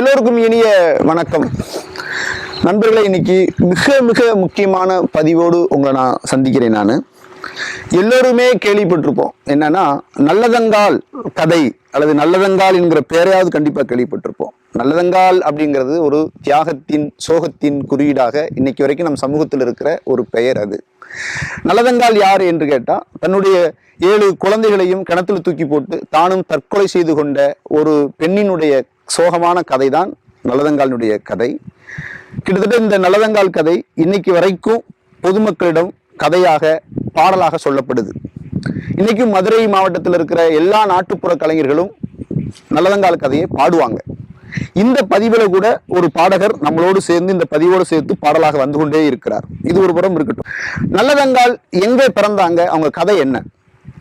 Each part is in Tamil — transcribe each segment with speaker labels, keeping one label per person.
Speaker 1: எல்லோருக்கும் இனிய வணக்கம். நண்பர்களே இன்னைக்கு மிக மிக முக்கியமான பதிவோடு உங்களை நான் சந்திக்கிறேன் நான். எல்லோருமே கேள்விப்பட்டிருப்போம். என்னன்னா நல்லதங்கால் கதை அல்லது நல்லதங்கால் என்கிற பெயரையாவது கண்டிப்பாக கேள்விப்பட்டிருப்போம். நல்லதங்கால் அப்படிங்கிறது ஒரு தியாகத்தின் சோகத்தின் குறியீடாக இன்னைக்கு வரைக்கும் நம் சமூகத்தில் இருக்கிற ஒரு பெயர் அது. நல்லதங்கால் யார் என்று கேட்டால் தன்னுடைய ஏழு குழந்தைகளையும் கிணத்துல தூக்கி போட்டு தானும் தற்கொலை செய்து கொண்ட ஒரு பெண்ணினுடைய சோகமான கதை தான் நல்லதங்காலினுடைய கதை. கிட்டத்தட்ட இந்த நல்லதங்கால் கதை இன்னைக்கு வரைக்கும் பொதுமக்களிடம் கதையாக பாடலாக சொல்லப்படுது. இன்னைக்கும் மதுரை மாவட்டத்தில் இருக்கிற எல்லா நாட்டுப்புற கலைஞர்களும் நல்லதங்கால் கதையை பாடுவாங்க. இந்த பதிவில் கூட ஒரு பாடகர் நம்மளோடு சேர்ந்து இந்த பதிவோடு சேர்த்து பாடலாக வந்து கொண்டே இருக்கிறார். இது ஒரு புறம் இருக்கட்டும். நல்லதங்கால் எங்கே பிறந்தாங்க? அவங்க கதை என்ன?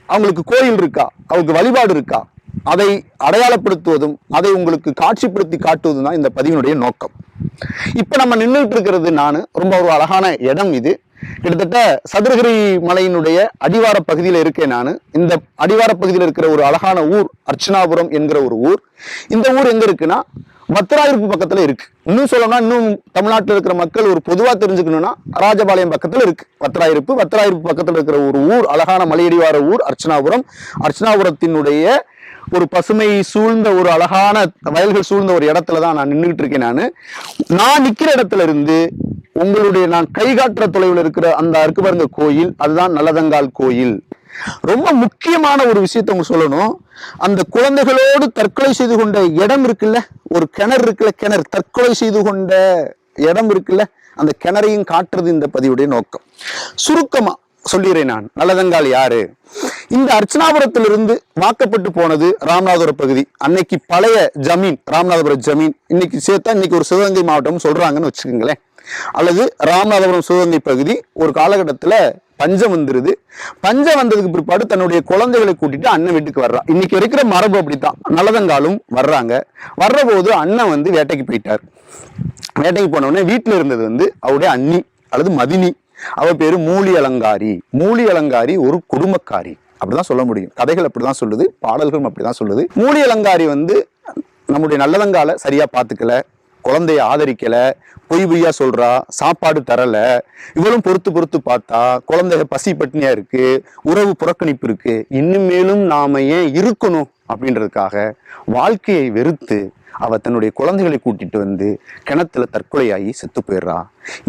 Speaker 1: அவங்களுக்கு கோயில் இருக்கா? அவங்களுக்கு வழிபாடு இருக்கா? அதை அடையாளப்படுத்துவதும் அதை உங்களுக்கு காட்சிப்படுத்தி காட்டுவதும் தான் இந்த பதிவினுடைய நோக்கம். இப்போ நம்ம நின்றுட்டு இருக்கிறது நான் ரொம்ப ஒரு அழகான இடம் இது. கிட்டத்தட்ட சதுரகிரி மலையினுடைய அடிவார பகுதியில் இருக்கேன் நான். இந்த அடிவார பகுதியில் இருக்கிற ஒரு அழகான ஊர் அர்ச்சனாபுரம் என்கிற ஒரு ஊர். இந்த ஊர் எங்க இருக்குன்னா வத்திராயிருப்பு பக்கத்துல இருக்கு. இன்னும் சொல்லணும்னா இன்னும் தமிழ்நாட்டில் இருக்கிற மக்கள் ஒரு பொதுவா தெரிஞ்சுக்கணும்னா ராஜபாளையம் பக்கத்துல இருக்கு. வத்திராயிருப்பு வத்திராயிருப்பு பக்கத்துல இருக்கிற ஒரு ஊர் அழகான மலையடிவார ஊர் அர்ச்சனாபுரம். அர்ச்சனாபுரத்தினுடைய ஒரு பசுமை சூழ்ந்த ஒரு அழகான வயல்கள் சூழ்ந்த ஒரு இடத்துல தான் நான் நின்றுகிட்டு இருக்கேன் நான். நான் நிற்கிற இடத்துல இருந்து உங்களுடைய நான் கை காட்டுற தொலைவில் இருக்கிற அந்த இருக்கு பாருங்க கோயில் அதுதான் நல்லதங்கால் கோயில். ரொம்ப முக்கியமான ஒரு விஷயத்தை உங்க சொல்லணும். அந்த குழந்தைகளோடு தற்கொலை செய்து கொண்ட இடம் இருக்குல்ல? ஒரு கிணறு இருக்குல்ல? கிணறு. தற்கொலை செய்து கொண்ட இடம் இருக்குல்ல? அந்த கிணறையும் காட்டுறது இந்த பதிவுடைய நோக்கம். சுருக்கமா சொல்லிடுறேன் நான். நல்லதங்கால் யாரு? இந்த அர்ச்சனாபுரத்திலிருந்து வாக்கப்பட்டு போனது ராமநாதபுரம் பகுதி. அன்னைக்கு பழைய ஜமீன் ராமநாதபுரம் ஜமீன் இன்னைக்கு சேர்த்தா இன்னைக்கு ஒரு சிவகங்கை மாவட்டம் சொல்றாங்கன்னு வச்சுக்கோங்களேன். அல்லது ராமநாதபுரம் சிவகங்கை பகுதி ஒரு காலகட்டத்தில் பஞ்சம் வந்துருது. பஞ்சம் வந்ததுக்கு பிற்பாடு தன்னுடைய குழந்தைகளை கூட்டிட்டு அண்ணன் வீட்டுக்கு வர்றா. இன்னைக்கு இருக்கிற மரபு அப்படித்தான். நல்லதங்காலும் வர்றாங்க. வர்ற போது அண்ணன் வந்து வேட்டைக்கு போயிட்டார். வேட்டைக்கு போனவுடனே வீட்டில் இருந்தது வந்து அவருடைய அண்ணி அல்லது மதினி. அவ பேரு மூலி அலங்காரி மூலி அலங்காரி ஒரு குடும்பக்காரி. அப்படிதான் சொல்ல முடியும். கதைகள் அப்படிதான் சொல்லுது பாடல்களும் அப்படிதான் சொல்லுது. மூலி அலங்காரி வந்து நம்முடைய நல்லதங்கால சரியா பாத்துக்கல குழந்தைய ஆதரிக்கல பொய் பொய்யா சொல்றா சாப்பாடு தரல இவளும் பொறுத்து பொறுத்து பார்த்தா குழந்தைய பசி பட்டினியா இருக்கு உறவு புறக்கணிப்பு இருக்கு இன்னும் மேலும் நாம ஏன் இருக்கணும் அப்படின்றதுக்காக வாழ்க்கையை வெறுத்து அவ தன்னுடைய குழந்தைகளை கூட்டிட்டு வந்து கிணத்துல தற்கொலையாகி செத்து போயிடுறா.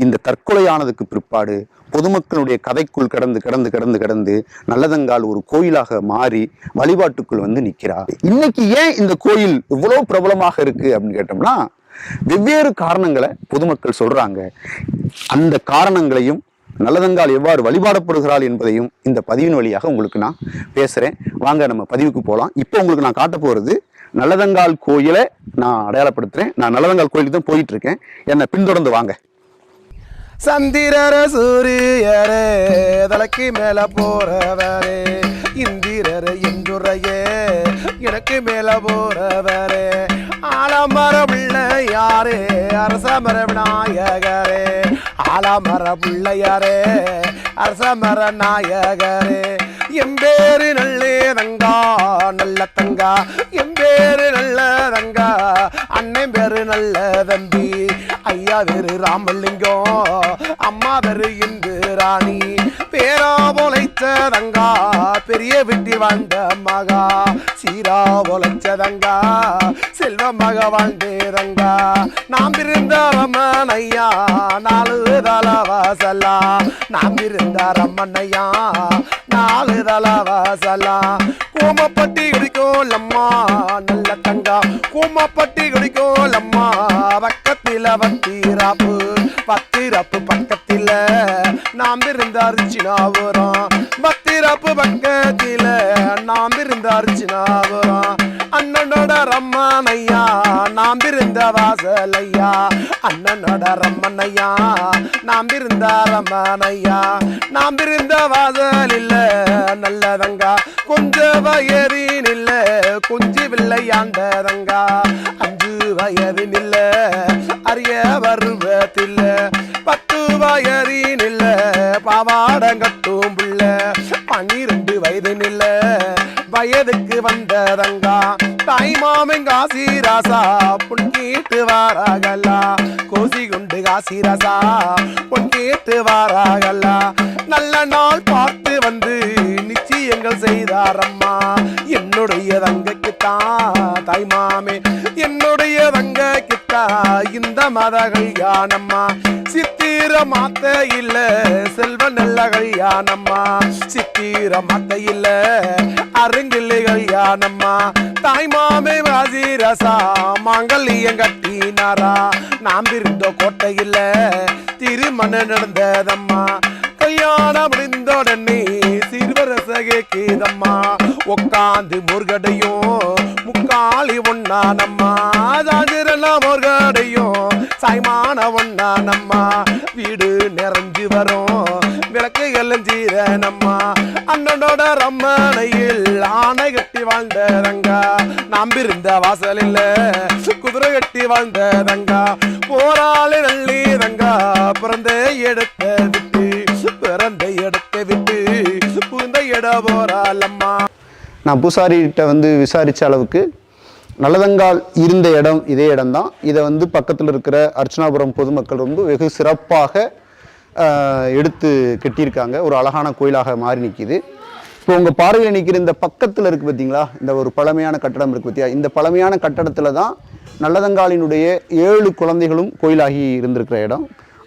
Speaker 1: இந்த தற்கொலையானதுக்கு பிற்பாடு பொதுமக்களுடைய கதைக்குள் கடந்து கடந்து கடந்து கடந்து நல்லதங்கால் ஒரு கோயிலாக மாறி வழிபாட்டுக்குள் வந்து நிற்கிறா இன்னைக்கு ஏன் இந்த கோயில் இவ்வளவு பிரபலமாக இருக்கு அப்படின்னு கேட்டோம்னா வெவ்வேறு காரணங்களை பொதுமக்கள் சொல்றாங்க. அந்த காரணங்களையும் நல்லதங்கால் எவ்வாறு வழிபாடப்படுகிறாள் என்பதையும் இந்த பதிவின் வழியாக உங்களுக்கு நான் பேசுறேன். வாங்க நம்ம பதிவுக்கு போகலாம் இப்போ உங்களுக்கு நான் காட்ட போறது நல்லதங்கால் கோயிலை நான் அடையாளப்படுத்துறேன். நான் நல்லதங்கால் கோயிலுக்கு தான் போயிட்டு இருக்கேன் என்னை பின்தொடர்ந்து வாங்க.
Speaker 2: சந்திரர சூரியரே தலைக்கு மேல போறவரே இந்திரர என்றுரையே எனக்கு மேல போறவரே ஆலமர பிள்ளையாரே அரசமர விநாயகரே ஆலமர பிள்ளையாரே அரசமர நாயகரே எம்பேரு நல்லே தங்கா நல்ல தங்கா. எம்பேரு நல்ல தங்கா அண்ணன் பேரு நல்ல தம்பி. ஐயா பேரு ராமலிங்கம் அம்மா பேரு இந்து ராணி பேரா பொழைச்சதங்கா பெரிய விட்டி வாழ்ந்த மகா. சீரா பொழைச்சதங்கா செல்வ மக வாழ்ந்தேதங்கா நாம் இருந்த ரமன் ஐயா நாலு வாசலா நாம் இருந்தார் ரமன் நாலு நாலு தலவாசலா கோமப்பட்டி குடிக்கும் அம்மா நல்ல தங்கா கோமப்பட்டி குடிக்கும் அம்மா பக்கத்தில் வத்திராப்பு பத்திரப்பு பக்கத்தில் நாம் இருந்தார் சினாபுரம் பத்திரப்பு பக்கத்தில் நாம் இருந்தார் சினாபுரம் நாம் இருந்த வாசலையா? அண்ணனோட ரம்மனையா நாம் இருந்த ரம்மனையா நாம் இருந்த வாசல் இல்ல நல்லதங்கா கொஞ்ச வயதின் இல்ல குஞ்சு வில்லையாண்டதங்கா அஞ்சு வயதின் இல்ல அரிய வருவதில்ல பத்து வயதின் இல்ல பாவாடங்கட்டும் பிள்ளை வயதுக்கு வந்ததங்கா. தாய் மாமன் காசி ராசா பொன் கேட்டு வாராகல்லா கோசி குண்டு காசி ராசா பொன் கேட்டு வாராகல்லா நல்ல நாள் பார்த்து வந்து நிச்சயங்கள் செய்தாரம்மா. என்னுடைய தங்கைக்குத்தா தாய் மாமே என்னுடைய தங்கைக்குத்தா இந்த மத கல்யாணம்மா சித்திர மாத்த இல்ல செல்வ நல்ல கல்யாணம்மா சித்திர மாத்த இல்ல அருங்கில்லை கல்யாணம்மா தாய் மாமே வாசிரசா மாங்கல்யம் கட்டினாரா? நாம் இருந்த கோட்டையில் திருமணம் நடந்ததம்மா. கல்யாணம் முடிந்தோடனே சிறுவரச கேக்குதம்மா உக்காந்து முருகடையும் முக்காலி ஒண்ணானம்மா ஜாஜிரெல்லாம் முருகடையும் சாய்மான ஒண்ணானம்மா வீடு நிறைஞ்சு வரும் விளக்கு எல்லஞ்சீரனம்மா அண்ணனோட ரம்மனையில் ஆணை கட்டி வாழ்ந்ததங்கா நாம் இருந்த வாசலில் குதிரை கட்டி வாழ்ந்த ரங்கா போராளி நல்லி ரங்கா பிறந்த எடுத்த விட்டு பிறந்த இடத்தை விட்டு புகுந்த இட போறாளம்மா
Speaker 1: நான் பூசாரிகிட்ட வந்து விசாரித்த அளவுக்கு நல்லதங்கால் இருந்த இடம் இதே இடம்தான். இதை வந்து பக்கத்தில் இருக்கிற அர்ச்சனாபுரம் பொதுமக்கள் வந்து வெகு சிறப்பாக எடுத்து கட்டியிருக்காங்க. ஒரு அழகான கோயிலாக மாறி நிற்கிது இப்போ உங்கள் பார்வையில் நிற்கிற இந்த பக்கத்தில் இருக்குது பார்த்தீங்களா இந்த ஒரு பழமையான கட்டடம் இருக்குது பார்த்தியா இந்த பழமையான கட்டடத்தில் தான் நல்லதங்காலினுடைய ஏழு குழந்தைகளும் கோயிலாகி இருந்திருக்கிற இடம்.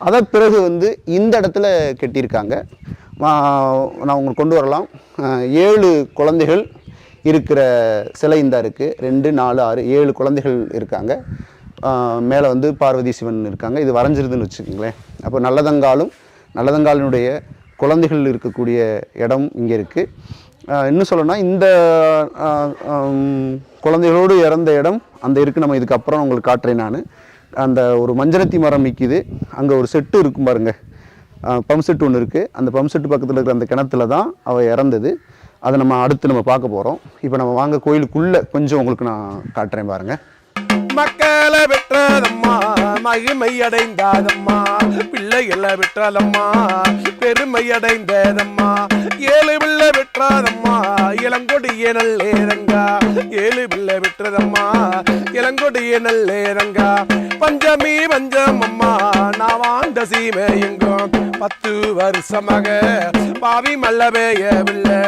Speaker 1: அதை பிறகு வந்து இந்த இடத்துல கட்டியிருக்காங்க. நான் உங்களுக்கு கொண்டு வரலாம். ஏழு குழந்தைகள் இருக்கிற சிலை இந்த இருக்குது ரெண்டு நாலு ஆறு ஏழு குழந்தைகள் இருக்காங்க. மேலே வந்து பார்வதி சிவன் இருக்காங்க. இது வரைஞ்சிருதுன்னு வச்சுக்கோங்களேன். அப்போ நல்லதங்காலும் நல்லதங்காலினுடைய குழந்தைகள் இருக்கக்கூடிய இடம் இங்கே இருக்குது இன்னும் சொல்லணும்னா இந்த குழந்தைகளோடு இறந்த இடம் அந்த இருக்குது நம்ம இதுக்கப்புறம் உங்களுக்கு காட்டுறேன் நான். அந்த ஒரு மஞ்சனத்தி மரம் நிற்கிது அங்கே ஒரு செட்டு இருக்கும் பாருங்கள் பம்ப் செட் ஒன்று இருக்குது அந்த பம்ப் செட்டு பக்கத்தில் இருக்கிற அந்த கிணத்துல தான் அவள் இறந்தது. அதை நம்ம அடுத்து நம்ம பார்க்க போகிறோம் இப்போ நம்ம வாங்க கோயிலுக்குள்ளே கொஞ்சம் உங்களுக்கு நான் காட்டுறேன் பாருங்கள்
Speaker 2: மக்களை பெற்றதம்மா மகிமை அடைந்தாதம்மா பிள்ளைகளை பெற்றாலம்மா பெருமை அடைந்ததம்மா ஏழு பிள்ளை பெற்றாதம்மா இளங்கொடிய நல்லேரங்கா ஏழு பிள்ளை பெற்றதம்மா இளங்கொடிய நல்லேரங்கா பஞ்சமி பஞ்சம் அம்மா நான் வாழ்ந்த சீமை எங்கும் பத்து வருஷமாக பாவி மல்ல பெய்யவில்லை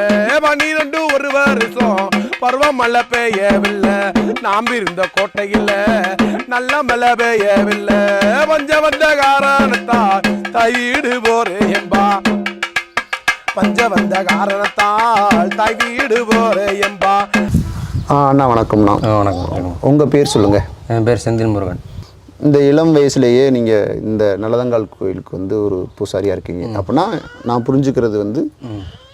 Speaker 2: பன்னிரண்டு ஒரு வருஷம் பருவம் மழை பெய்யவில்லை. நாம் இருந்த கோட்டையில் நல்ல மழை பெய்யவில்லை. பஞ்ச வந்த காரணத்தால் தையீடு போரே என்பா. பஞ்ச வந்த காரணத்தால் தாய் வீடு போரே என்பா.
Speaker 1: ஆ அண்ணா வணக்கம்ண்ணா
Speaker 3: வணக்கம்.
Speaker 1: உங்கள் பேர் சொல்லுங்கள்
Speaker 3: என் பேர் செந்தில் முருகன்.
Speaker 1: இந்த இளம் வயசுலேயே நீங்கள் இந்த நல்லதங்கால் கோயிலுக்கு வந்து ஒரு பூசாரியாக இருக்கீங்க. அப்படின்னா நான் புரிஞ்சுக்கிறது வந்து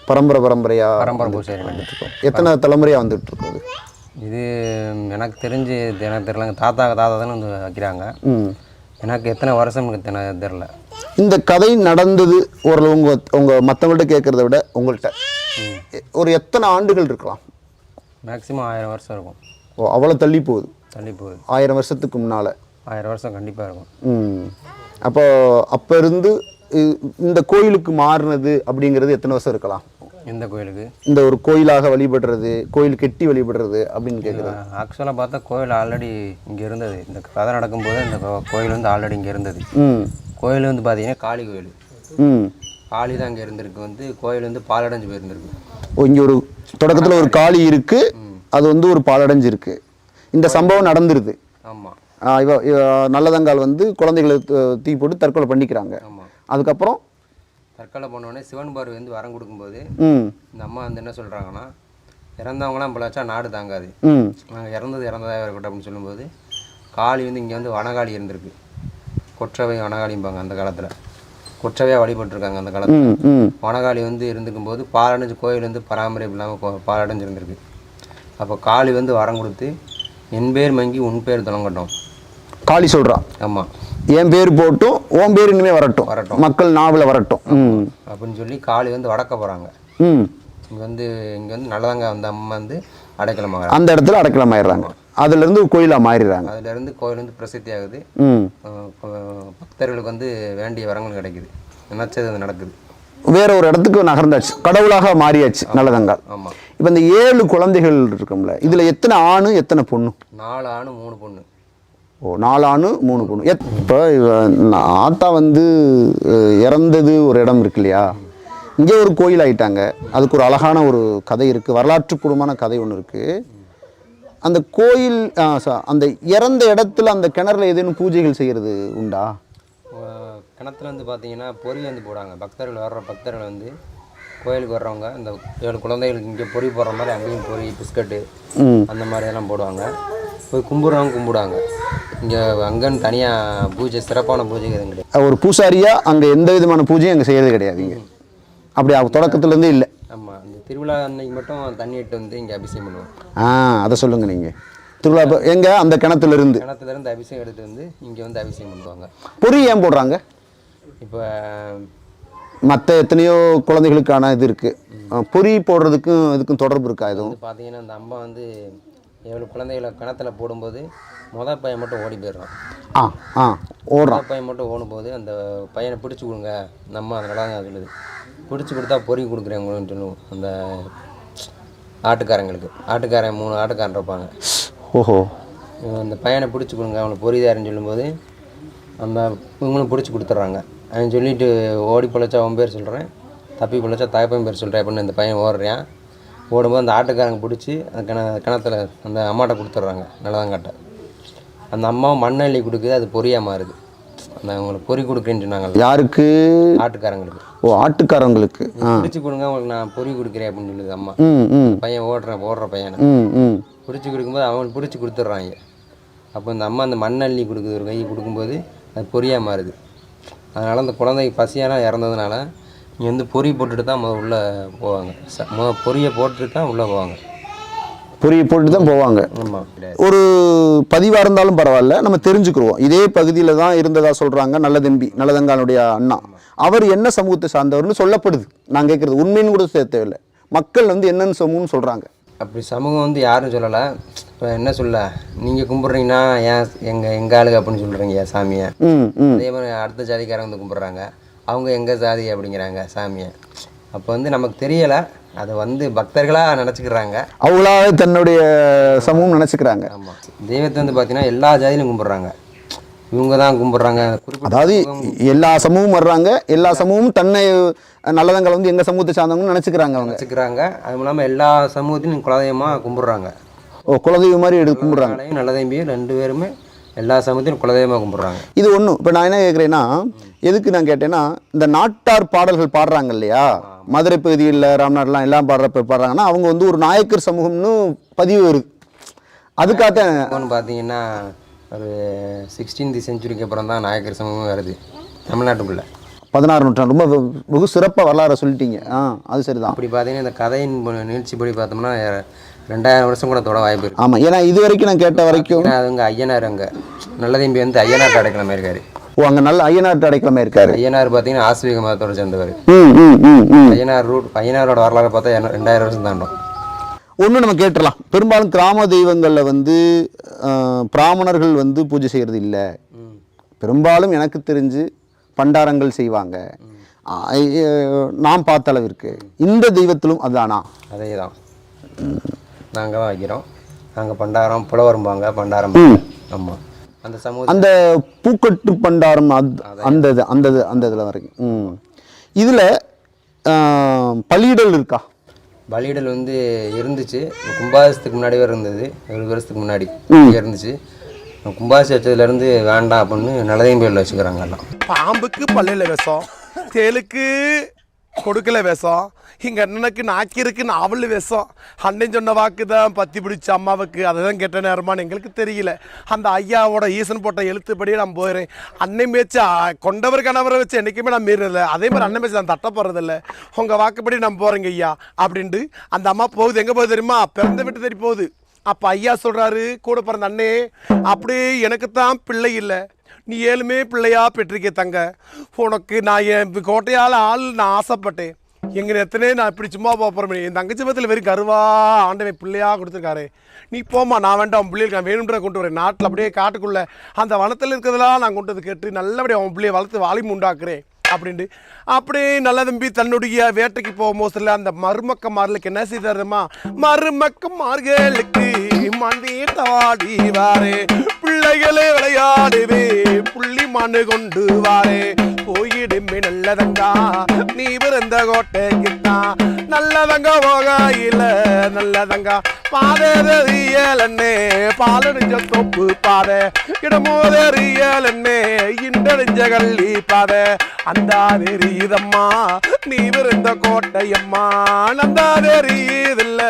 Speaker 1: பரம்பரை பரம்பரையாக
Speaker 3: பரம்பரை பூசாரி நான்.
Speaker 1: எத்தனை தலைமுறையாக வந்துட்டு இருக்குது
Speaker 3: இது எனக்கு தெரிஞ்சு எனக்கு தெரியலங்க தாத்தா தாத்தா தானே வந்து வைக்கிறாங்க. எனக்கு எத்தனை வருஷம் எனக்கு தெரில
Speaker 1: இந்த கதை நடந்தது ஓரளவு உங்க உங்க மற்றவங்கள்ட்ட கேட்குறத விட உங்கள்கிட்ட ஒரு எத்தனை ஆண்டுகள் இருக்கலாம்?
Speaker 3: மேக்ஸிமம் ஆயிரம் வருஷம் இருக்கும்.
Speaker 1: ஓ அவ்வளோ தள்ளி போகுது.
Speaker 3: தள்ளி போகுது.
Speaker 1: ஆயிரம் வருஷத்துக்கு முன்னால்.
Speaker 3: ஆயிரம் வருஷம் கண்டிப்பாக இருக்கும்.
Speaker 1: ம். அப்போ அப்போ இருந்து இந்த கோயிலுக்கு மாறினது அப்படிங்கிறது எத்தனை வருஷம் இருக்கலாம்?
Speaker 3: இந்த கோயிலுக்கு?
Speaker 1: இந்த ஒரு கோயிலாக வழிபடுறது கோயில் கெட்டி வழிபடுறது அப்படின்னு கேட்குறது
Speaker 3: ஆக்சுவலாக பார்த்தா கோயில் ஆல்ரெடி இங்கே இருந்தது. இந்த கதை நடக்கும்போது இந்த கோயில் வந்து ஆல்ரெடி இங்கே இருந்தது.
Speaker 1: ம்.
Speaker 3: கோயில் வந்து பார்த்தீங்கன்னா காளி கோயில்.
Speaker 1: ம்.
Speaker 3: காளி தான் இங்கே இருந்திருக்கு. வந்து கோயில் வந்து பாலடைஞ்சு போயிருந்திருக்கு.
Speaker 1: ஓ இங்கே ஒரு தொடக்கத்தில் ஒரு காளி இருக்கு. அது வந்து ஒரு பாலடைஞ்சு இருக்கு. இந்த சம்பவம் நடந்துருது.
Speaker 3: ஆமாம்
Speaker 1: இவ நல்லதங்கால் வந்து குழந்தைகளை து- போட்டு தற்கொலை பண்ணிக்கிறாங்க.
Speaker 3: ஆமாம்
Speaker 1: அதுக்கப்புறம்
Speaker 3: தற்கொலை பண்ணோடனே சிவன் பார்வை வந்து வரம் கொடுக்கும்போது இந்த அம்மா வந்து என்ன சொல்கிறாங்கன்னா இறந்தவங்களாம் பிழைச்சா நாடு தாங்காது. நாங்கள் இறந்தது இறந்ததாக இருக்கட்டும் அப்படின்னு சொல்லும்போது காளி வந்து இங்கே வந்து வனகாளி இருந்திருக்கு. கொற்றவை வனகாளிம்பாங்க அந்த காலத்தில். கொற்றவையாக வழிபட்டிருக்காங்க அந்த காலத்தில். வனகாளி வந்து இருந்திருக்கும் போது பாலடைஞ்சு கோயில் வந்து பராமரிப்பு இல்லாமல் பாலடைஞ்சு இருந்திருக்கு அப்போ காளி வந்து வரம் கொடுத்து என் பேர் மங்கி உன் பேர் தொடங்கட்டும்
Speaker 1: காளி சொல்றா.
Speaker 3: ஆமாம்
Speaker 1: என் பேர் போட்டும் உன் பேர் இனிமே வரட்டும்.
Speaker 3: வரட்டும்.
Speaker 1: மக்கள் நாவில் வரட்டும்.
Speaker 3: அப்படின்னு சொல்லி காளி வந்து வடக்க போகிறாங்க
Speaker 1: ம்.
Speaker 3: இங்கே வந்து இங்கே வந்து நல்லதாங்க அந்த அம்மா வந்து அடைக்கலமாக
Speaker 1: அந்த இடத்துல அடைக்கலம் ஆயிடுறாங்க. அதுல இருந்து கோயிலா மாறிடுறாங்க.
Speaker 3: அதுலேருந்து கோயில் வந்து பிரசித்தி ஆகுது. பக்தர்களுக்கு வந்து வேண்டிய வரங்கள் கிடைக்குது. நினச்சது அது நடக்குது.
Speaker 1: வேற ஒரு இடத்துக்கு நகர்ந்தாச்சு. கடவுளாக மாறியாச்சு நல்லதங்கால்
Speaker 3: ஆமாம்
Speaker 1: இப்போ இந்த ஏழு குழந்தைகள் இருக்கும்ல இதுல எத்தனை ஆணு எத்தனை பொண்ணு?
Speaker 3: நாலு ஆணு மூணு பொண்ணு.
Speaker 1: ஓ நாலு ஆணு மூணு குணம் எத் இப்போ ஆத்தா வந்து இறந்தது ஒரு இடம் இருக்கு இல்லையா? இங்கே ஒரு கோயில் ஆயிட்டாங்க. அதுக்கு ஒரு அழகான ஒரு கதை இருக்குது வரலாற்றுப்பூர்வமான கதை ஒன்று இருக்குது அந்த கோயில் அந்த இறந்த இடத்துல அந்த கிணறுல ஏதேனும் பூஜைகள் செய்கிறது உண்டா?
Speaker 3: அஹ் கிணத்துல வந்து பார்த்தீங்கன்னா பொறி வந்து போடுவாங்க பக்தர்கள் வர்ற பக்தர்கள் வந்து கோயிலுக்கு வர்றவங்க இந்த ஏழு குழந்தைகளுக்கு இங்கே பொறி போடுற மாதிரி அங்கேயும் பொறி பிஸ்கட்டு அந்த மாதிரி எல்லாம் போடுவாங்க. போய் கும்பிட்றவங்க கும்பிடுவாங்க. இங்கே அங்கன்னு தனியாக பூஜை சிறப்பான பூஜை எதுவும் கிடையாது.
Speaker 1: ஒரு பூசாரியா அங்கே எந்த விதமான பூஜையும் அங்கே செய்யறது கிடையாது இங்கே. அப்படி தொடக்கத்துலேருந்தே இல்லை.
Speaker 3: ஆமாம் இந்த திருவிழா அன்னைக்கு மட்டும் தண்ணி இட்டு வந்து இங்கே அபிஷேகம் பண்ணுவோம்
Speaker 1: ஆ அதை சொல்லுங்க நீங்கள் திருவிழா இப்போ எங்கே? அந்த கிணத்துல இருந்து
Speaker 3: கிணத்துல இருந்து அபிஷேகம் எடுத்து வந்து இங்கே வந்து அபிஷேகம் பண்ணுவாங்க.
Speaker 1: பொறி ஏன் போடுறாங்க?
Speaker 3: இப்போ
Speaker 1: மற்ற எத்தனையோ குழந்தைகளுக்கான இது இருக்குது பொறி போடுறதுக்கும் இதுக்கும் தொடர்பு இருக்கா எதுவும்?
Speaker 3: பார்த்தீங்கன்னா அந்த அம்மா வந்து ஏழு குழந்தைகளை கிணத்துல போடும்போது மொதல் பையன் மட்டும் ஓடி போயிடுறான்.
Speaker 1: ஆ ஆ ஓடுறான்.
Speaker 3: பையன் மட்டும் ஓடும்போது அந்த பையனை பிடிச்சி கொடுங்க நம்ம அதனால தான் சொல்லுது பிடிச்சி கொடுத்தா பொறி கொடுக்குறேன் சொல்லுவோம் அந்த ஆட்டுக்காரங்களுக்கு. ஆட்டுக்காரன் மூணு ஆட்டுக்காரன் இருப்பாங்க.
Speaker 1: ஓஹோ.
Speaker 3: அந்த பையனை பிடிச்சி கொடுங்க அவனுக்கு பொறிதாருன்னு சொல்லும்போது அந்த இவங்களும் பிடிச்சி கொடுத்துட்றாங்க. அவன் சொல்லிட்டு ஓடி பிழைச்சா அவன் பேர் சொல்கிறேன் தப்பி பிழைச்சா தாய்ப்பன் பேர் சொல்கிறேன் அப்படின்னு அந்த பையன் ஓடுறான். ஓடும்போது அந்த ஆட்டுக்காரங்க பிடிச்சி அந்த கிண கிணத்துல அந்த அம்மாட்ட கொடுத்துட்றாங்க நல்லதாங்காட்ட அந்த அம்மா மண்ணள்ளி கொடுக்குது அது பொரியாக மாறுது. அந்த அவங்களுக்கு பொறி கொடுக்குறேன்னு சொன்னாங்கல்ல.
Speaker 1: யாருக்கு?
Speaker 3: ஆட்டுக்காரங்களுக்கு.
Speaker 1: ஓ ஆட்டுக்காரங்களுக்கு.
Speaker 3: பிடிச்சி கொடுங்க உங்களுக்கு நான் பொறி கொடுக்குறேன் அப்படின்னு சொல்லுது அம்மா. பையன் ஓடுறேன் ஓடுற பையனை. பிடிச்சி கொடுக்கும்போது அவன் பிடிச்சி கொடுத்துட்றாங்க. அப்போ இந்த அம்மா அந்த மண்ணள்ளி கொடுக்குது ஒரு கை கொடுக்கும்போது அது பொரியாக மாறுது. அதனால் அந்த குழந்தை பசியால் இறந்ததுனால இங்கே வந்து பொறி போட்டுட்டு தான் முத உள்ளே போவாங்க. ச முத பொரியை போட்டுட்டு தான் உள்ளே போவாங்க.
Speaker 1: பொறி போட்டு தான் போவாங்க. ஒரு பதிவாக இருந்தாலும் பரவாயில்ல நம்ம தெரிஞ்சுக்கிருவோம். இதே பகுதியில் தான் இருந்ததா சொல்கிறாங்க நல்லதம்பி நல்லதங்கானுடைய அண்ணா. அவர் என்ன சமூகத்தை சார்ந்தவர்னு சொல்லப்படுது. நான் கேட்குறது உண்மைன்னு கூட சேர்த்த தேவையில்லை. மக்கள் வந்து என்னென்னு சமூகம்னு சொல்கிறாங்க
Speaker 3: அப்படி சமூகம் வந்து யாரும் சொல்லலை. இப்போ என்ன சொல்ல? நீங்கள் கும்பிட்றீங்கன்னா ஏன் எங்கள் எங்கள் ஆளுங்க அப்படின்னு சொல்கிறீங்க சாமியை. அதே மாதிரி அடுத்த ஜாதிக்காரங்க வந்து கும்பிட்றாங்க. அவங்க எங்கள் ஜாதி அப்படிங்கிறாங்க சாமியை. அப்போ வந்து நமக்கு தெரியலை. அதை வந்து பக்தர்களாக நினச்சிக்கிறாங்க.
Speaker 1: அவங்களாவே தன்னுடைய சமூகம் நினச்சிக்கிறாங்க.
Speaker 3: ஆமாம் தெய்வத்தை வந்து பார்த்தீங்கன்னா எல்லா ஜாதியிலும் கும்பிட்றாங்க. இவங்க தான் கும்பிட்றாங்க
Speaker 1: அதாவது எல்லா சமூகமும் வர்றாங்க. எல்லா சமூகமும் தன்னை நல்லதங்களை வந்து எங்கள் சமூகத்தை சார்ந்தவங்கன்னு நினச்சிக்கிறாங்க அவங்க.
Speaker 3: வச்சுக்கிறாங்க அதுவும் இல்லாமல் எல்லா சமூகத்திலும் குலதெய்வமாக கும்பிட்றாங்க.
Speaker 1: ஓ குலதெய்வம் மாதிரி எடுத்து கும்பிட்றாங்க.
Speaker 3: நல்லதெய்வியும் ரெண்டு பேருமே எல்லா சமூகத்திலும் குலதெய்வமாக கும்பிட்றாங்க.
Speaker 1: இது ஒன்றும் இப்போ நான் என்ன கேட்குறேன்னா எதுக்கு நான் கேட்டேன்னா இந்த நாட்டார் பாடல்கள் பாடுறாங்க இல்லையா? மதுரை பகுதியில் ராம்நாட்லாம் எல்லாம் பாடுறப்ப பாடுறாங்கன்னா அவங்க வந்து ஒரு நாயக்கர் சமூகம்னு பதிவு அதுக்காகத்தான்
Speaker 3: இப்போன்னு பார்த்தீங்கன்னா ஒரு சிக்ஸ்டீன்த் செஞ்சுரிக்கு அப்புறம் தான் நாயக்கர் சமூகம் வருது. தமிழ்நாட்டுக்குள்ளே.
Speaker 1: பதினாறு நூற்றாண்டு. ரொம்ப வெகு சிறப்பாக வரலாறு சொல்லிட்டீங்க. ஆ அது சரிதான்.
Speaker 3: அப்படி பார்த்தீங்கன்னா இந்த கதையின் ப- நிகழ்ச்சிப்படி பார்த்தோம்னா ரெண்டாயிரம் வருஷம் கூட தொட வாய்ப்பு இருக்கு.
Speaker 1: ஆமாம் ஏன்னா இது வரைக்கும் நான் கேட்ட வரைக்கும்
Speaker 3: அதுங்க ஐயனார் அங்கே. நல்லதம்பி வந்து ஐயனார் அடைக்கலமா இருக்காரு.
Speaker 1: ஓ அங்கே நல்ல ஐயனாட்டு அடைக்கலமே இருக்காரு.
Speaker 3: ஐயனார் பார்த்தீங்கன்னா ஆஸ்வீக மதத்தோட சேர்ந்தவர். ஐயனார் ரூட் ஐயனாரோட வரலாறு பார்த்தா ரெண்டாயிரம் வருஷம் தாண்டும்.
Speaker 1: ஒன்று நம்ம கேட்டுடலாம் பெரும்பாலும் கிராம தெய்வங்களில் வந்து பிராமணர்கள் வந்து பூஜை செய்கிறது இல்லை. பெரும்பாலும் எனக்கு தெரிஞ்சு பண்டாரங்கள் செய்வாங்க. நான் பார்த்த அளவிற்கு இந்த தெய்வத்திலும் அதுதானா?
Speaker 3: அதே தான் நாங்கள் தான் வைக்கிறோம். நாங்கள் பண்டாரம் புலவரும்பாங்க பண்டாரம். ஆமாம் அந்த சமூக
Speaker 1: அந்த பூக்கட்டு பண்டாரம் அது அந்த இது அந்த அந்த இதில் வரைக்கும். ம். இதில் பள்ளியிடல் இருக்கா?
Speaker 3: பலியிடல் வந்து இருந்துச்சு. கும்பாபிஷத்துக்கு முன்னாடி வரை இருந்தது. ஏழு வருஷத்துக்கு முன்னாடி இருந்துச்சு. கும்பாபிஷம் வச்சதுலேருந்து வேண்டாம் அப்படின்னு நல்லதையும் பேரில் வச்சுக்கிறாங்க எல்லாம்.
Speaker 2: பாம்புக்கு பல்லையில் விஷம் தேலுக்கு கொடுக்கல விஷம் எங்கள் அண்ணனுக்கு இருக்குன்னு அவளு விஷம். அண்ணன் சொன்ன வாக்கு தான் பத்தி பிடிச்ச அம்மாவுக்கு. அதை தான் கெட்ட நேரமான்னு எங்களுக்கு தெரியல. அந்த ஐயாவோட ஈசன் போட்ட எழுத்துப்படியே நான் போயிடுறேன் அண்ணன் பேச்சு கொண்டவர் கணவரை வச்சு என்றைக்குமே நான் மீறல. அதே மாதிரி அண்ணன் பேச்சு நான் தட்ட போகிறதில்ல உங்கள் வாக்குப்படி நான் போகிறேங்க ஐயா அப்படின்ட்டு அந்த அம்மா போகுது. எங்கே போகுது தெரியுமா? பிறந்த விட்டு தேடி போகுது. அப்போ ஐயா சொல்கிறாரு கூட பிறந்த அண்ணே அப்படியே எனக்கு தான் பிள்ளை இல்லை. நீ ஏழுமே பிள்ளையா பெற்றிருக்கே தங்க. உனக்கு நான் என் கோட்டையால் ஆள் நான் ஆசைப்பட்டேன். எங்க எத்தனை நான் இப்படி சும்மா போகிறேன் என் தங்கச்சி பத்தில் வெறும் கருவா ஆண்டவன் பிள்ளையாக கொடுத்துருக்காரு. நீ போம்மா நான் வேண்டாம் அவன் பிள்ளைகளுக்கு நான் வேணுன்ற கொண்டு வரேன். நாட்டில் அப்படியே காட்டுக்குள்ளே அந்த வனத்தில் இருக்கிறதெல்லாம் நான் கொண்டு வந்து கேட்டு நல்லபடியாக உன் பிள்ளையை வளர்த்து வாலிம் உண்டாக்குறேன் அப்படின்ட்டு. அப்படியே நல்ல தம்பி தன்னுடைய வேட்டைக்கு போகும்போது அந்த மருமக்க மார்களுக்கு என்ன செய்தாருமா மருமக்க மார்களுக்கு மண்டி தவாடி வாரே. பிள்ளைகளே விளையாடுவே புள்ளி மண்ணு கொண்டு வாரே. போயிடுமே நல்லதங்கா. நீ பிறந்த கோட்டைக்குத்தான் நல்லதங்க போகையில நல்லதங்கா. பாதறியலன்னே பாலடிஞ்ச தொப்பு பாதை. இடமோதறியலன்னே இண்டடிஞ்ச கள்ளி பாதை. அந்தாதெரியுதம்மா நீ பிறந்த கோட்டையம்மா. நந்தாதெரியுதில்ல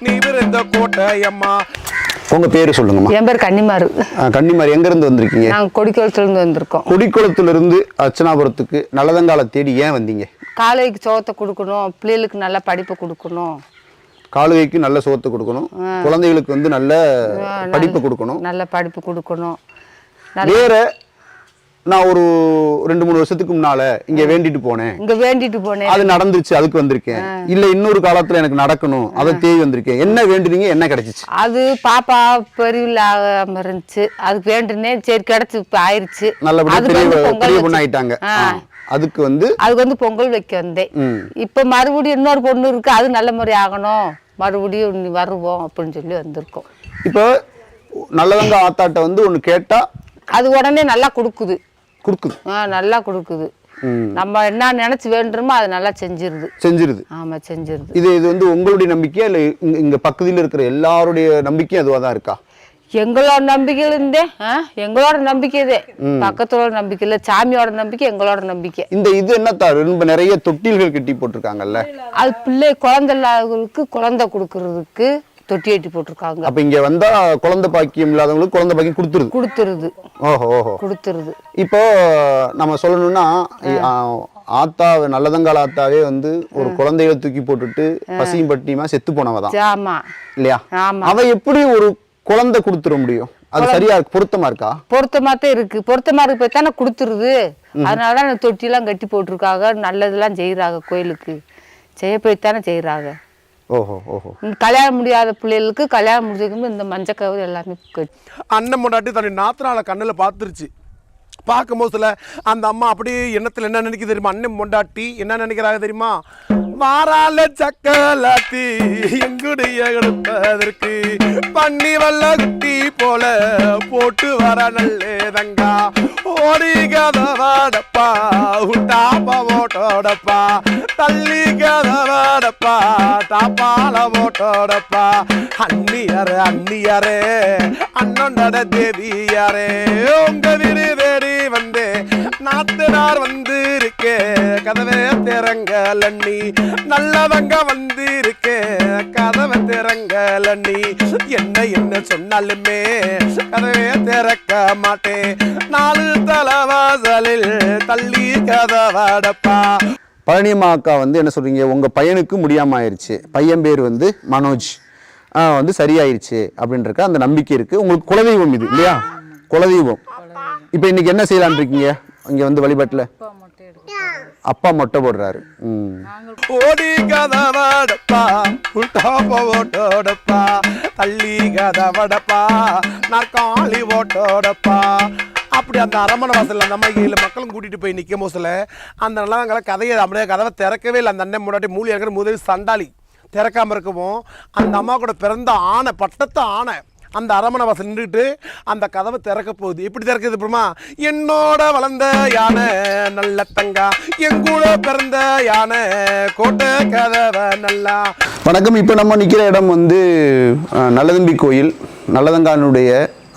Speaker 2: நீ பிறந்த கோட்டையம்மா.
Speaker 1: உங்க பேரு சொல்லுங்கம்மா.
Speaker 4: என் பேர் கன்னிமாரு.
Speaker 1: கன்னிமாரி எங்க இருந்து வந்திருக்கீங்க?
Speaker 4: நாங்கள் கொடிக்குளத்துலேருந்து வந்திருக்கோம்.
Speaker 1: குடிக்குளத்திலிருந்து அர்ச்சனாபுரத்துக்கு நல்லதங்கால தேடி ஏன் வந்தீங்க?
Speaker 4: காலைக்கு சோத்தை கொடுக்கணும் பிள்ளைகளுக்கு நல்ல படிப்பு கொடுக்கணும்.
Speaker 1: காலுகைக்கு நல்ல சோத்து கொடுக்கணும் குழந்தைகளுக்கு வந்து நல்ல படிப்பு கொடுக்கணும்.
Speaker 4: நல்ல படிப்பு கொடுக்கணும்.
Speaker 1: வேற நான் ஒரு ரெண்டு மூணு வருஷத்துக்கு முன்னால இங்க வேண்டிட்டு போனேன்.
Speaker 4: இங்கே வேண்டிட்டு போனேன்.
Speaker 1: அது நடந்துருச்சு அதுக்கு வந்திருக்கேன். இல்ல இன்னொரு காலத்துல எனக்கு நடக்கணும் அதை தேடி வந்திருக்கேன். என்ன வேண்டுனீங்க என்ன கிடைச்சிச்சு?
Speaker 4: அது பாப்பா பெரியவில் ஆகாம இருந்துச்சு. அதுக்கு வேண்டுனேன் சரி கிடச்சி இப்போ ஆயிடுச்சு
Speaker 1: நல்லபடியா பெரிய பொண்ணு ஆயிட்டாங்க. அதுக்கு வந்து
Speaker 4: அதுக்கு வந்து பொங்கல் வைக்க வந்தேன். இப்போ மறுபடியும் இன்னொரு பொண்ணு இருக்கு அது நல்ல முறை ஆகணும். மறுபடியும் வருவோம் அப்படின்னு சொல்லி வந்திருக்கோம்.
Speaker 1: இப்போ நல்லதங்க ஆத்தாட்ட வந்து ஒண்ணு கேட்டா
Speaker 4: அது உடனே நல்லா கொடுக்குது.
Speaker 1: கொடுக்குது.
Speaker 4: ஆ நல்லா கொடுக்குது. நம்ம என்ன நினைச்சு வேண்டுமோ அது நல்லா செஞ்சிருது.
Speaker 1: செஞ்சிருது.
Speaker 4: ஆமா செஞ்சிருது.
Speaker 1: இது இது வந்து உங்களுடைய நம்பிக்கையா இல்ல இங்க- பக்கத்துல இருக்கிற எல்லாருடைய நம்பிக்கையும் அதுவா தான் இருக்கா?
Speaker 4: எங்களோட நம்பிக்கையில இருந்தே ஆ, எங்களோட நம்பிக்கை இதே. பக்கத்தோட நம்பிக்கை இல்ல சாமியோட நம்பிக்கை எங்களோட நம்பிக்கை.
Speaker 1: இந்த இது என்னத்தா ரொம்ப நிறைய தொட்டில்கள் கட்டி போட்டிருக்காங்கல்ல?
Speaker 4: அது பிள்ளை குழந்தை இல்லாதவங்களுக்கு குழந்தை கொடுக்கறதுக்கு தொட்டி ஏட்டி போட்டிருக்காங்க.
Speaker 1: அப்ப இங்க வந்தா குழந்தை பாக்கியம் இல்லாதவங்களுக்கு குழந்தை பாக்கியம் கொடுத்துருது.
Speaker 4: கொடுத்துருது.
Speaker 1: ஓஹோ ஓஹோ.
Speaker 4: கொடுத்துருது.
Speaker 1: இப்போ நம்ம சொல்லணும்னா ஆத்தா நல்லதங்கால ஆத்தாவே வந்து ஒரு குழந்தைகளை தூக்கி போட்டுட்டு பசியும் பட்டியுமா செத்து போனவ தான்
Speaker 4: ஆமா.
Speaker 1: இல்லையா?
Speaker 4: ஆமா.
Speaker 1: அவ எப்படி ஒரு குழந்தை கொடுத்துட முடியும்? அது சரியா இருக்கு? பொருத்தமா இருக்கா?
Speaker 4: பொருத்தமா தான் இருக்கு. பொருத்தமா இருக்கு தானே கொடுத்துருது. அதனாலதான் தொட்டிலாம் கட்டி போட்டிருக்காங்க. நல்லதெல்லாம் செய்யறாங்க கோயிலுக்கு. செய்ய போய் தானே செய்யறாங்க
Speaker 1: ஓஹோ ஓஹோ.
Speaker 4: கல்யாணம் முடியாத பிள்ளைகளுக்கு கல்யாணம் முடிஞ்சதுக்கு இந்த மஞ்சள் கவர் எல்லாமே
Speaker 2: அண்ணன் முன்னாடி தன்னுடைய நாத்தனால கண்ணில் பார்த்துருச்சு. பார்க்கும்போதுல அந்த அம்மா அப்படியே எண்ணத்தில் என்ன நினைக்க தெரியுமா? அண்ணன் மொண்டாட்டி என்ன நினைக்கிறாங்க தெரியுமா? மாறால சக்கலாத்தி எங்குடைய எடுப்பதற்கு? பண்ணி வல்ல குட்டி போல போட்டு வர நல்லேதங்கா ஓடி கதவாடப்பா உட்டாப்பா ஓட்டோடப்பா தள்ளி கதவாடப்பா தாப்பால ஓட்டோடப்பா அண்ணியாரே அண்ணியாரே அண்ணனோட தேவியாரே உங்க வீடு வந்து நாத்தனார் வந்து இருக்கே கதவை திறங்கலண்ணி நல்லவங்க வந்து இருக்கே கதவை திறங்கலண்ணி என்ன என்ன சொன்னாலுமே கதவை திறக்க மாட்டேன் நாலு தலவாசலில் தள்ளி கதவாடப்பா
Speaker 1: பழனியம்மா அக்கா வந்து என்ன சொல்றீங்க? உங்க பையனுக்கு முடியாம ஆயிருச்சு பையன் பேர் வந்து மனோஜ். வந்து சரியாயிருச்சு அப்படின்றக்க அந்த நம்பிக்கை இருக்கு. உங்களுக்கு குலதெய்வம் இது இல்லையா? குலதெய்வம். இப்போ இன்னைக்கு என்ன செய்யலாம்னு இருக்கீங்க? இங்க வந்து வழிபாட்டுல? அப்பா மொட்டை போடுறாரு.
Speaker 2: ஓடி கதவடப்பா உள்டாப்ப ஓட்டோடப்பா தள்ளி கதவடப்பா காளி ஓட்டோடப்பா. அப்படி அந்த அரமனை வாசல்ல அந்த அம்மா ஏழு மக்களும் கூட்டிட்டு போய் நிற்கும் போதுல அந்த நல்லவங்களை கதையை அப்படியே கதவை திறக்கவே இல்லை. அந்த அண்ணன் முன்னாடி மூலி இருக்கிற முதல் சண்டாளி திறக்காம இருக்கவும் அந்த அம்மா கூட பிறந்த ஆணை பட்டத்தை ஆணை. அந்த அரமனை வாசல் நின்றுட்டு அந்த கதவை திறக்க போகுது. எப்படி திறக்குது அப்புறமா என்னோட வளர்ந்த யானை நல்ல தங்கா எங்கூட பிறந்த யானை கோட்டை கதவை நல்லா.
Speaker 1: வணக்கம். இப்போ நம்ம நிற்கிற இடம் வந்து நல்லதம்பி கோயில். நல்லதங்கானுடைய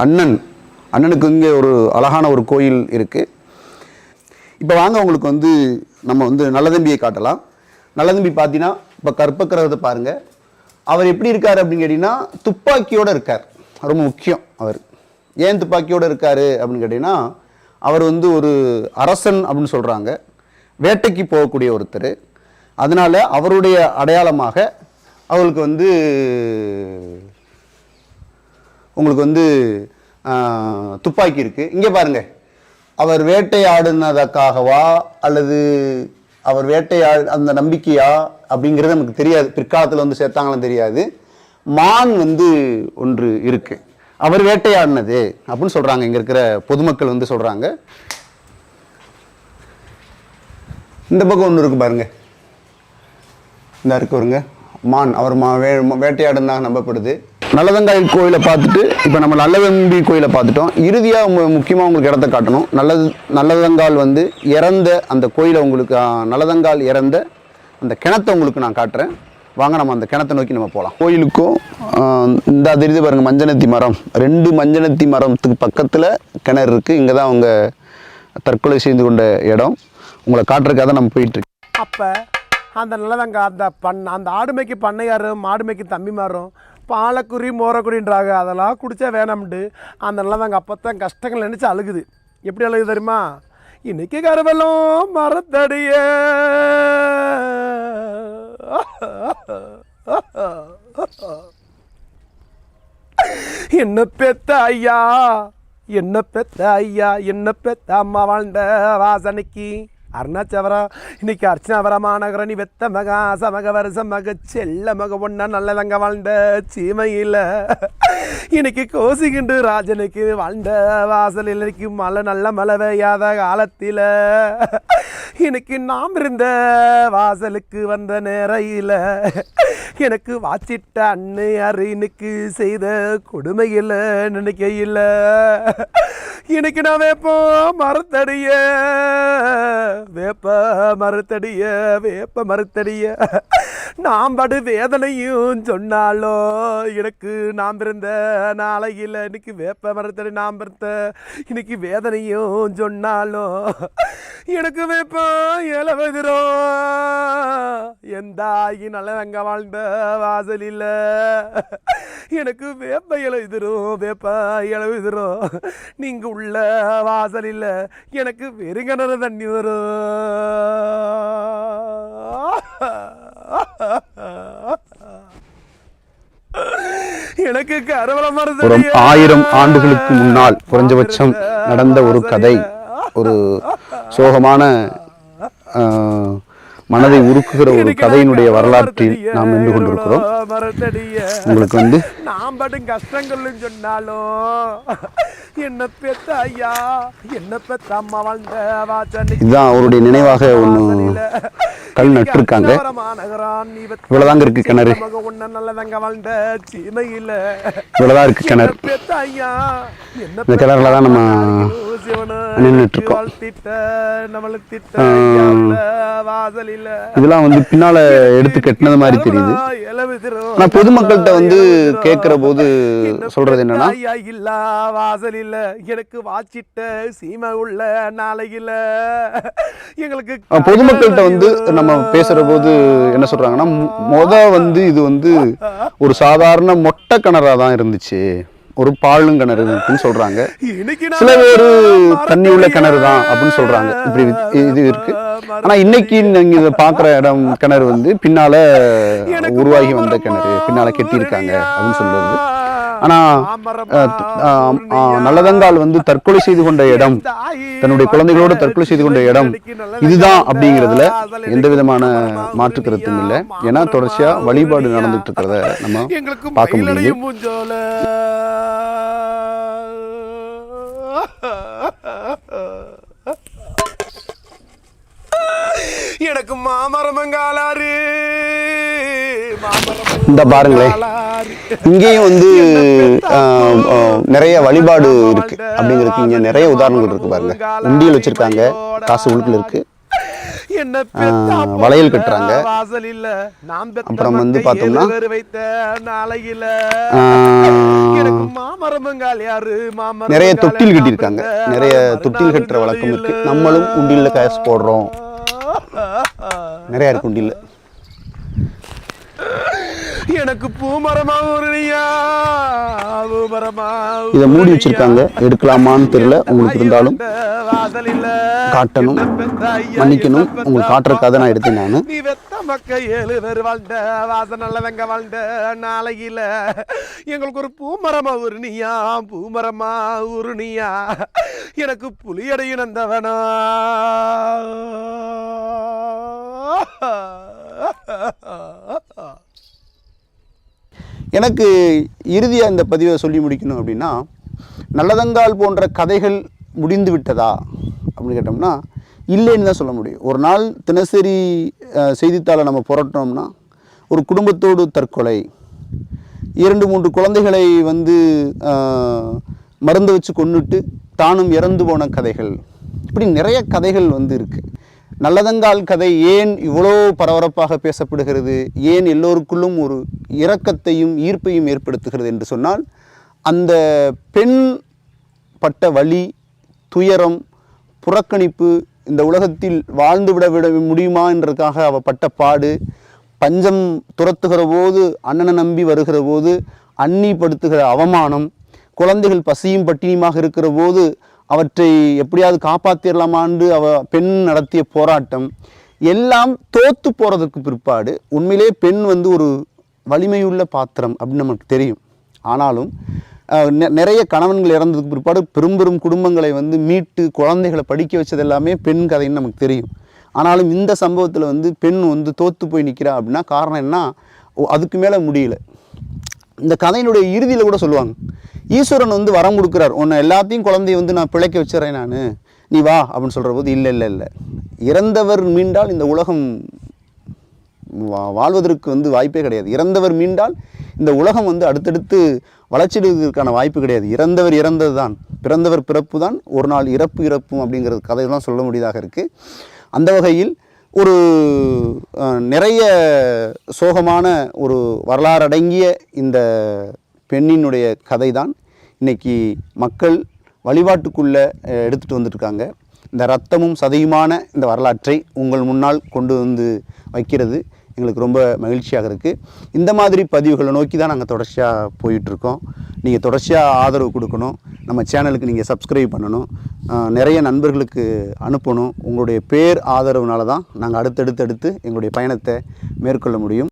Speaker 1: அண்ணன். அண்ணனுக்கு இங்கே ஒரு அழகான ஒரு கோயில் இருக்குது இப்போ வாங்க உங்களுக்கு வந்து நம்ம வந்து நல்லதம்பியை காட்டலாம். நல்லதம்பி பார்த்தீங்கன்னா இப்போ கற்பக்கிரகத்தை பாருங்கள் அவர் எப்படி இருக்கார் அப்படின்னு கேட்டிங்கன்னா துப்பாக்கியோடு இருக்கார். ரொம்ப முக்கியம் அவர். ஏன் துப்பாக்கியோடு இருக்கார் அப்படின்னு கேட்டிங்கன்னா அவர் வந்து ஒரு அரசன் அப்படின்னு சொல்கிறாங்க வேட்டைக்கு போகக்கூடிய ஒருத்தர். அதனால் அவருடைய அடையாளமாக அவருக்கு வந்து உங்களுக்கு வந்து துப்பாக்கி இருக்குது இங்கே பாருங்க. அவர் வேட்டையாடினதற்காகவா அல்லது அவர் வேட்டையாடு அந்த நம்பிக்கையா அப்படிங்கிறது நமக்கு தெரியாது. பிற்காலத்தில் வந்து சேர்த்தாங்களும் தெரியாது. மான் வந்து ஒன்று இருக்கு. அவர் வேட்டையாடினது அப்படின்னு சொல்றாங்க. இங்க இருக்கிற பொதுமக்கள் வந்து சொல்றாங்க. இந்த பக்கம் ஒன்று இருக்கு பாருங்க. இந்த இருக்கு வருங்க மான் அவர் மா வே வேட்டையாடுனா நம்பப்படுது. நல்லதங்காயில் கோயிலை பார்த்துட்டு இப்போ நம்ம நல்லதம்பி கோயிலை பார்த்துட்டோம். இறுதியாக முக்கியமாக உங்களுக்கு இடத்த காட்டணும். நல்லது நல்லதங்கால் வந்து இறந்த அந்த கோயிலை உங்களுக்கு நல்லதங்கால் இறந்த அந்த கிணத்தை உங்களுக்கு நான் காட்டுறேன். வாங்க நம்ம அந்த கிணத்தை நோக்கி நம்ம போகலாம் கோயிலுக்கும் இந்த தெரியுது பாருங்க மஞ்சனத்தி மரம். ரெண்டு மஞ்சனத்தி மரத்துக்கு பக்கத்தில் கிணறு இருக்குது இங்கே தான் அவங்க தற்கொலை செய்து கொண்ட இடம். உங்களை காட்டுறக்காக தான் நம்ம போயிட்டுருக்கு
Speaker 2: அப்போ அந்த நல்லதாங்க அந்த பண் அந்த ஆடுமைக்கு பண்ணையாரும் மாடுமைக்கு தம்பிமாரும் பாலக்குறி மோரக்குறின்றாங்க அதெல்லாம் குடித்தா வேணாம்ண்டு அந்த நல்லதாங்க அப்போ தான் கஷ்டங்கள் நினச்சி அழுகுது. எப்படி அழுகுது தெரியுமா? இன்னைக்கு கருவலம் மரத்தடியே. என்ன பெத்த ஐயா? என்ன பெத்த ஐயா? என்ன பெத்த அம்மா வாழ்ந்த வாசனைக்கு? அருணாச்சவரம் இன்னைக்கு அர்ச்சனாவரமாநகர நீ வெத்த மகா சமக வருஷ மக செல்ல மக ஒன்னா நல்லதங்க வாழ்ந்த சீமையில். இன்னைக்கு கோசிக்கிண்டு ராஜனுக்கு வாழ்ந்த வாசல் இன்னைக்கு மழை நல்ல மழை பெய்யாத காலத்தில். இன்னைக்கு நாம் இருந்த வாசலுக்கு வந்த நேரையில் எனக்கு வாச்சிட்ட அண்ணு அறினுக்கு செய்த கொடுமையில் நினைக்கையில் இன்னைக்கு நான் வேப்போம் மரத்தடிய வேப்ப மரத்தடிய வேப்ப மரத்தடிய நாம் படு வேதனையும் சொன்னாலோ? எனக்கு நாம் பிறந்த நாளையில் இன்னைக்கு வேப்ப மரத்தடி நாம் பிறந்த இன்னைக்கு வேதனையும் சொன்னாலோ? எனக்கு வேப்ப இளவதிரோ? எந்த ஆகி நல்லவங்க வாழ்ந்த வாசலில் எனக்கு வேப்ப எழுதிரும் வேப்ப எழுதிரும் நீங்கள் உள்ள வாசலில் எனக்கு வெறுங்கணர தண்ணி வரும்
Speaker 1: ஒரு ஆயிரம் ஆண்டுகளுக்கு முன்னால் குறைஞ்சபட்சம் நடந்த ஒரு கதை ஒரு சோகமான மனதை உருக்குகிற ஒரு கதையினுடைய வரலாற்றில் நாம் நின்று கொண்டிருக்கிறோம். உங்களுக்கு வந்து
Speaker 2: நாம் படும் கஷ்டங்கள்னு சொன்னாலும் என்ன பெத்த ஐயா? என்ன பெத்த அம்மா வாழ்ந்த வாசனை?
Speaker 1: இதுதான் அவருடைய நினைவாக ஒன்று கல் நட்டிருக்காங்க. இவ்வளவுதாங்க இருக்கு கிணறு.
Speaker 2: நல்லதங்க வாழ்ந்த சீமையில.
Speaker 1: இவ்வளவுதான் இருக்கு கிணறு.
Speaker 2: பெத்த ஐயா? என்ன
Speaker 1: இந்த கிணறுல தான் நம்ம நின்னுட்டு இருக்கோம். இதெல்லாம் வந்து பின்னால எடுத்து கட்டினது மாதிரி தெரியுது. ஆனா பொதுமக்கள்கிட்ட வந்து கேட்கிற போது சொல்றது? என்னன்னா
Speaker 2: ஐயா இல்ல வாசலில. எனக்கு வாச்சிட்ட சீமை உள்ள நாளையில. எங்களுக்கு
Speaker 1: பொதுமக்கள்கிட்ட வந்து நம்ம பேசுற போது என்ன சொல்றாங்கன்னா மொத வந்து இது வந்து ஒரு சாதாரண மொட்டை கிணறா தான் இருந்துச்சு. ஒரு பாழும் கிணறு இருக்குன்னு சொல்றாங்க. சில
Speaker 2: மரத்தடிய
Speaker 1: தண்ணி உள்ள கிணறு தான் அப்படின்னு சொல்றாங்க. இப்படி இது- இது இருக்கு. ஆனா இன்னைக்கு நீங்க இதை பாக்குற இடம் கிணறு வந்து பின்னால உருவாகி வந்த கிணறு பின்னால கெட்டியிருக்காங்க அப்படின்னு சொல்றது ஆனா நல்லதங்கால் வந்து தற்கொலை செய்து கொண்ட இடம் தன்னுடைய குழந்தைகளோட தற்கொலை செய்து கொண்ட இடம் இதுதான் அப்படிங்கிறதுல எந்த விதமான மாற்று கருத்தும் இல்லை. ஏன்னா தொடர்ச்சியா வழிபாடு நடந்துட்டு இருக்கிறத நம்ம
Speaker 2: எங்களுக்கு
Speaker 1: பார்க்க
Speaker 2: மூஞ்சோல. எனக்கு மாமரமங்காலாரு
Speaker 1: இந்த பாருங்களேன் இங்கேயும் வந்து நிறைய வழிபாடு இருக்கு. அப்படிங்கிறதுக்கு இங்க நிறைய உதாரணங்கள் இருக்கு பாருங்க. உண்டியல் வச்சிருக்காங்க. காசு உழுக்குல இருக்கு. வளையல் கட்டுறாங்க. அப்புறம் வந்து பார்த்தோம்னா, நிறைய தொட்டில் கட்டியிருக்காங்க. நிறைய தொட்டில் கட்டுற வழக்கம் இருக்கு. நம்மளும் உண்டியல்ல காசு போடுறோம். நிறைய இருக்கு உண்டியல்ல.
Speaker 2: எனக்கு பூமரமா உருளியா? பூமரமா
Speaker 1: இதை மூடி வச்சிருக்காங்க. எடுக்கலாமான்னு தெரியல. உங்களுக்கு இருந்தாலும் காட்டணும். மன்னிக்கணும். உங்களுக்கு காட்டுறதுக்காக நான் எடுத்தேன் நான்.
Speaker 2: நீ வெத்த மக்க ஏழு பேர் வாழ்ந்த வாச நல்லவங்க வாழ்ந்த நாளையில. எங்களுக்கு ஒரு பூமரமா உருணியா பூமரமா உருணியா எனக்கு புலியடையும்
Speaker 1: எனக்கு இறுதியாக இந்த பதிவை சொல்லி முடிக்கணும் அப்படின்னா நல்லதங்கால் போன்ற கதைகள் முடிந்து விட்டதா அப்படின்னு கேட்டோம்னா இல்லைன்னு தான் சொல்ல முடியும். ஒரு நாள் தினசரி செய்தித்தாளை நம்ம புரட்டினோம்னா ஒரு குடும்பத்தோடு தற்கொலை இரண்டு மூன்று குழந்தைகளை வந்து மருந்து வச்சு கொண்டுட்டு தானும் இறந்து போன கதைகள் இப்படி நிறைய கதைகள் வந்து இருக்குது நல்லதங்கால் கதை ஏன் இவ்வளோ பரபரப்பாக பேசப்படுகிறது? ஏன் எல்லோருக்குள்ளும் ஒரு இரக்கத்தையும் ஈர்ப்பையும் ஏற்படுத்துகிறது என்று சொன்னால் அந்த பெண் பட்ட வலி துயரம் புறக்கணிப்பு இந்த உலகத்தில் வாழ்ந்து விட விட முடியுமா என்றதுக்காக அவ பட்ட பாடு பஞ்சம் துரத்துகிற போது அண்ணனை நம்பி வருகிற போது அன்னி படுத்துகிற அவமானம் குழந்தைகள் பசியும் பட்டினியுமாக இருக்கிற போது அவற்றை எப்படியாவது காப்பாற்றிடலாமான்னு அவ பெண் நடத்திய போராட்டம் எல்லாம் தோத்து போகிறதுக்கு பிற்பாடு உண்மையிலே பெண் வந்து ஒரு வலிமையுள்ள பாத்திரம் அப்படின்னு நமக்கு தெரியும். ஆனாலும் நெ- நிறைய கணவன்கள் இறந்ததுக்கு பிற்பாடு பெரும் பெரும் குடும்பங்களை வந்து மீட்டு குழந்தைகளை படிக்க வச்சது எல்லாமே பெண் கதைன்னு நமக்கு தெரியும். ஆனாலும் இந்த சம்பவத்தில் வந்து பெண் வந்து தோத்து போய் நிற்கிறா அப்படின்னா காரணம் என்ன? அதுக்கு மேலே முடியல. இந்த கதையினுடைய இறுதியில் கூட சொல்லுவாங்க ஈஸ்வரன் வந்து வரம் கொடுக்குறார். உன்னை எல்லாத்தையும் குழந்தைய வந்து நான் பிழைக்க வச்சிடறேன் நான். நீ வா அப்படின்னு சொல்கிற போது இல்லை இல்லை இல்லை. இறந்தவர் மீண்டால் இந்த உலகம் வா- வாழ்வதற்கு வந்து வாய்ப்பே கிடையாது. இறந்தவர் மீண்டால் இந்த உலகம் வந்து அடுத்தடுத்து வளர்ச்சிடுவதற்கான வாய்ப்பு கிடையாது. இறந்தவர் இறந்தது தான் பிறந்தவர் பிறப்பு தான் ஒரு நாள் இறப்பு இறப்பும் அப்படிங்கிறது கதையெல்லாம் சொல்ல முடியதாக இருக்குது அந்த வகையில் ஒரு நிறைய சோகமான ஒரு வரலாறு அடங்கிய இந்த பெண்ணினுடைய கதை தான் இன்றைக்கி மக்கள் வழிபாட்டுக்குள்ளே எடுத்துகிட்டு வந்துட்டுருக்காங்க. இந்த ரத்தமும் சதையுமான இந்த வரலாற்றை உங்கள் முன்னால் கொண்டு வந்து வைக்கிறது. எங்களுக்கு ரொம்ப மகிழ்ச்சியாக இருக்குது இந்த மாதிரி பதிவுகளை நோக்கி தான் நாங்கள் தொடர்ச்சியாக போயிட்டுருக்கோம். நீங்கள் தொடர்ச்சியாக ஆதரவு கொடுக்கணும். நம்ம சேனலுக்கு நீங்கள் சப்ஸ்கிரைப் பண்ணணும். நிறைய நண்பர்களுக்கு அனுப்பணும். உங்களுடைய பேர் ஆதரவுனால தான் நாங்கள் அடுத்தடுத்தடுத்து எங்களுடைய பயணத்தை மேற்கொள்ள முடியும்.